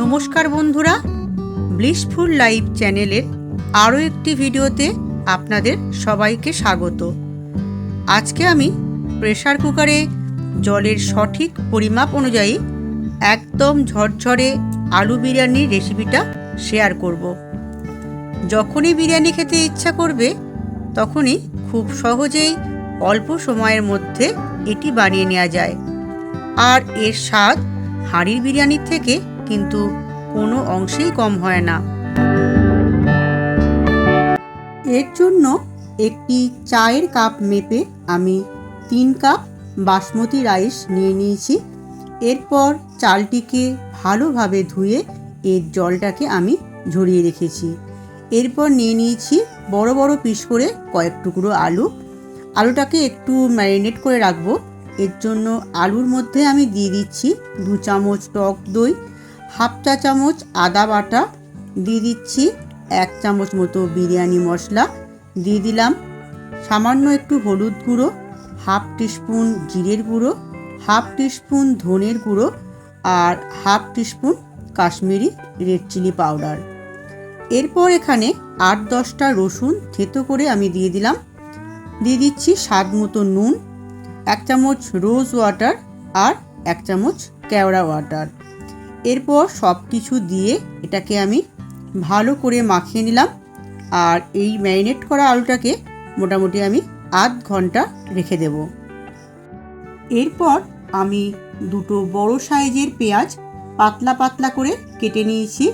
নমস্কার বন্ধুরা blissful life চ্যানেলের আরও একটি ভিডিওতে আপনাদের সবাইকে স্বাগত। আজকে আমি প্রেসার কুকারে জলের সঠিক পরিমাপ অনুযায়ী একদম ঝরঝরে আলু বিরিয়ানির রেসিপিটা শেয়ার করব। যখনই বিরিয়ানি খেতে ইচ্ছা করবে, তখনই খুব সহজেই অল্প সময়ের মধ্যে এটি বানিয়ে নেওয়া যায়। আর এর স্বাদ হাঁড়ির বিরিয়ানির থেকে কিন্তু কোনো অংশেই কম হয় না। এর জন্য একটি চায়ের কাপ মেপে আমি তিন কাপ বাসমতি রাইস নিয়ে নিয়েছি। এরপর চালটিকে ভালোভাবে ধুয়ে এর জলটাকে আমি ঝরিয়ে রেখেছি। এরপর নিয়ে নিয়েছি বড় বড় পিস করে কয়েক টুকরো আলু। আলুটাকে একটু ম্যারিনেট করে রাখব। এর জন্য আলুর মধ্যে আমি দিয়ে দিচ্ছি দু চামচ টক দই হাফ চা চামচ আদা বাটা, দিয়ে দিচ্ছি এক চামচ মতো বিরিয়ানি মশলা, দিয়ে দিলাম সামান্য একটু হলুদ গুঁড়ো, হাফ টিস্পুন জিরের গুঁড়ো, হাফ টিস্পুন ধনের গুঁড়ো আর half teaspoon Kashmiri red chilli powder. এরপর এখানে আট দশটা রসুন থেতো করে আমি দিয়ে দিলাম। দিয়ে দিচ্ছি স্বাদ মতো নুন, এক চামচ রোজ ওয়াটার আর এক চামচ কেওড়া ওয়াটার। এরপর সব কিছু দিয়ে এটাকে আমি ভালো করে মাখিয়ে নিলাম। আর এই ম্যারিনেট করা আলুটাকে মোটামুটি আমি আধ ঘণ্টা রেখে দেব। এরপর আমি দুটো বড় সাইজের পেঁয়াজ পাতলা পাতলা করে কেটে নিয়েছি।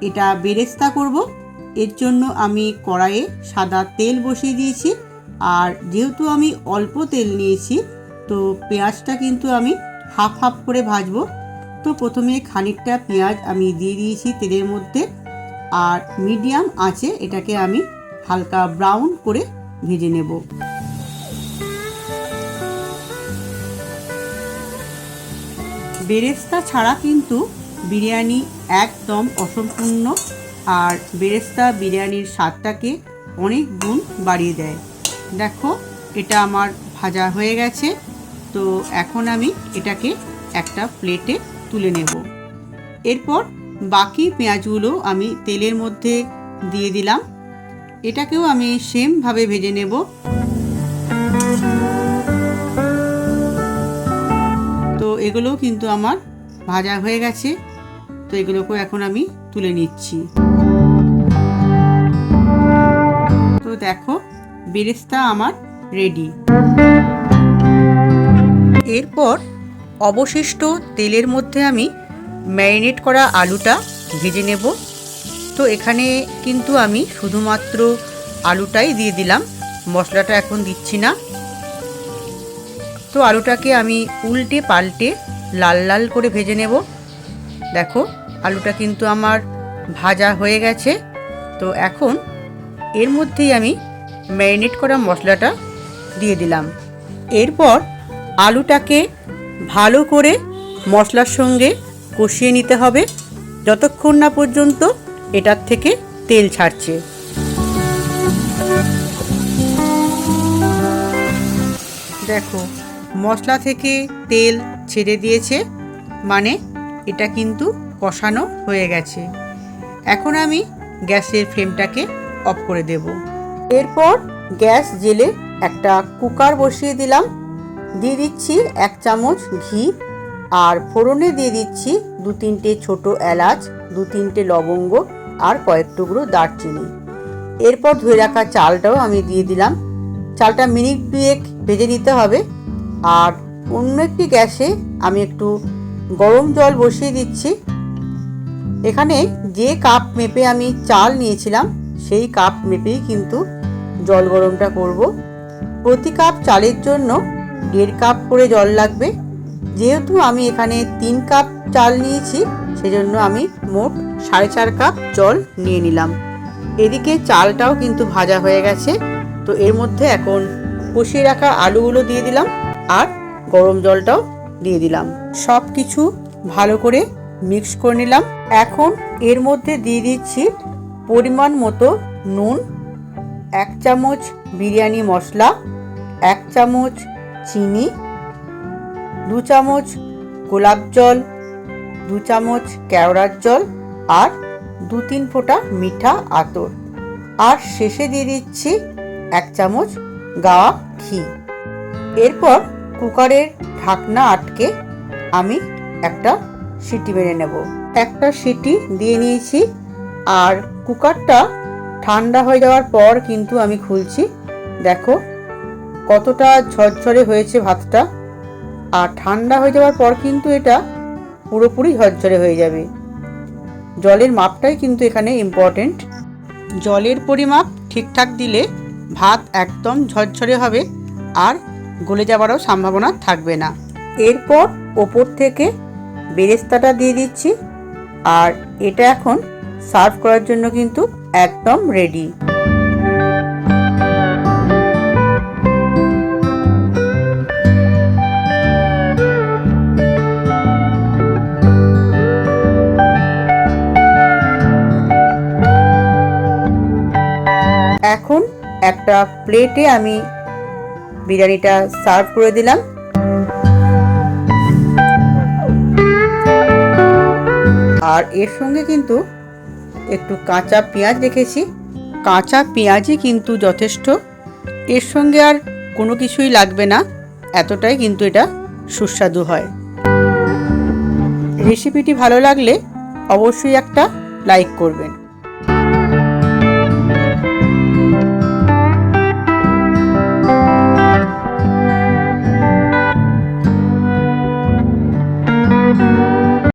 এটা বেরেস্তা করব। এর জন্য আমি কড়াইয়ে সাদা তেল বসিয়ে দিয়েছি। আর যেহেতু আমি অল্প তেল নিয়েছি, তো পেঁয়াজটা কিন্তু আমি হাফ হাফ করে ভাজবো। তো প্রথমে খানিকটা পেঁয়াজ আমি দিয়ে দিয়েছি তেলের মধ্যে। আর মিডিয়াম আঁচে এটাকে আমি হালকা ব্রাউন করে ভেজে নেব। বেরেস্তা ছাড়া কিন্তু বিরিয়ানি একদম অসম্পূর্ণ। আর বেরেস্তা বিরিয়ানির স্বাদটাকে অনেক গুণ বাড়িয়ে দেয়। দেখো, এটা আমার ভাজা হয়ে গেছে। তো এখন আমি এটাকে একটা প্লেটে তুলে নেব। এরপর বাকি পেঁয়াজগুলো আমি তেলের মধ্যে দিয়ে দিলাম। এটাকেও আমি সেমভাবে ভেজে নেব। তো এগুলোও কিন্তু আমার ভাজা হয়ে গেছে। তো এগুলোকেও এখন আমি তুলে নিচ্ছি। তো দেখো, বেরেস্তা আমার রেডি এরপর অবশিষ্ট তেলের মধ্যে আমি ম্যারিনেট করা আলুটা ভেজে নেব। তো এখানে কিন্তু আমি শুধুমাত্র আলুটাই দিয়ে দিলাম, মশলাটা এখন দিচ্ছি না। তো আলুটাকে আমি উল্টে পাল্টে লাল লাল করে ভেজে নেব। দেখো, আলুটা কিন্তু আমার ভাজা হয়ে গেছে। তো এখন এর মধ্যেই আমি ম্যারিনেট করা মশলাটা দিয়ে দিলাম। এরপর আলুটাকে ভালো করে মশলার সঙ্গে কষিয়ে নিতে হবে। যতক্ষণ না পর্যন্ত এটার থেকে তেল ছাড়ছে। দেখো, মশলা থেকে তেল ছেড়ে দিয়েছে মানে এটা কিন্তু কষানো হয়ে গেছে। এখন আমি গ্যাসের ফ্লেমটাকে অফ করে দেব। এরপর গ্যাস জেলে একটা কুকার বসিয়ে দিলাম। দিয়ে দিচ্ছি এক চামচ ঘি আর ফোড়নে দিয়ে দিচ্ছি দু তিনটে ছোট এলাচ, দু তিনটে লবঙ্গ আর কয়েক টুকরো দারচিনি। এরপর ধুয়ে রাখা চালটাও আমি দিয়ে দিলাম। চালটা মিনিট দুয়েক ভেজে নিতে হবে। আর অন্য একটি গ্যাসে আমি একটু গরম জল বসিয়ে দিচ্ছি। এখানে যে কাপ মেপে আমি চাল নিয়েছিলাম, সেই কাপ মেপেই কিন্তু জল গরমটা করব। প্রতি কাপ চালের জন্য দেড় কাপ করে জল লাগবে। যেহেতু আমি এখানে তিন কাপ চাল নিয়েছি, সেজন্য আমি মোট সাড়ে চার কাপ জল নিয়ে নিলাম। এদিকে চালটাও কিন্তু ভাজা হয়ে গেছে, তো এর মধ্যে এখন কষিয়ে রাখা আলুগুলো দিয়ে দিলাম আর গরম জলটাও দিয়ে দিলাম। সব কিছু ভালো করে মিক্স করে নিলাম। এখন এর মধ্যে দিয়ে দিচ্ছি পরিমাণ মতো নুন, এক চামচ বিরিয়ানি মশলা, এক চামচ চিনি, দু চামচ গোলাপ জল, দু চামচ কেওড়ার জল আর দু তিন ফোঁটা মিঠা আতর। আর শেষে দিয়ে দিচ্ছি এক চামচ গাওয়া ঘি। এরপর কুকারের ঢাকনা আটকে আমি একটা সিটি মেরে নেব। একটা সিটি দিয়ে নিয়েছি আর কুকারটা ঠান্ডা হয়ে যাওয়ার পর কিন্তু আমি খুলছি। দেখো কতটা ঝরঝরে হয়েছে ভাতটা? আর ঠান্ডা হয়ে যাওয়ার পর কিন্তু এটা পুরোপুরি ঝরঝরে হয়ে যাবে। জলের মাপটাই কিন্তু এখানে ইম্পর্টেন্ট জলের পরিমাপ ঠিকঠাক দিলে ভাত একদম ঝরঝরে হবে আর গলে যাওয়ারও সম্ভাবনা থাকবে না। এরপর ওপর থেকে বেরেস্তাটা দিয়ে দিচ্ছি। আর এটা এখন সার্ভ করার জন্য কিন্তু একদম রেডি একটা প্লেটে আমি বিরিয়ানিটা সার্ভ করে দিলাম। আর এর সঙ্গে কিন্তু একটু কাঁচা পেঁয়াজ রেখেছি। কাঁচা পেঁয়াজই কিন্তু যথেষ্ট। এর সঙ্গে আর কোনো কিছুই লাগবে না। এতটাই কিন্তু এটা সুস্বাদু হয়। রেসিপিটি ভালো লাগলে অবশ্যই একটা লাইক করবেন।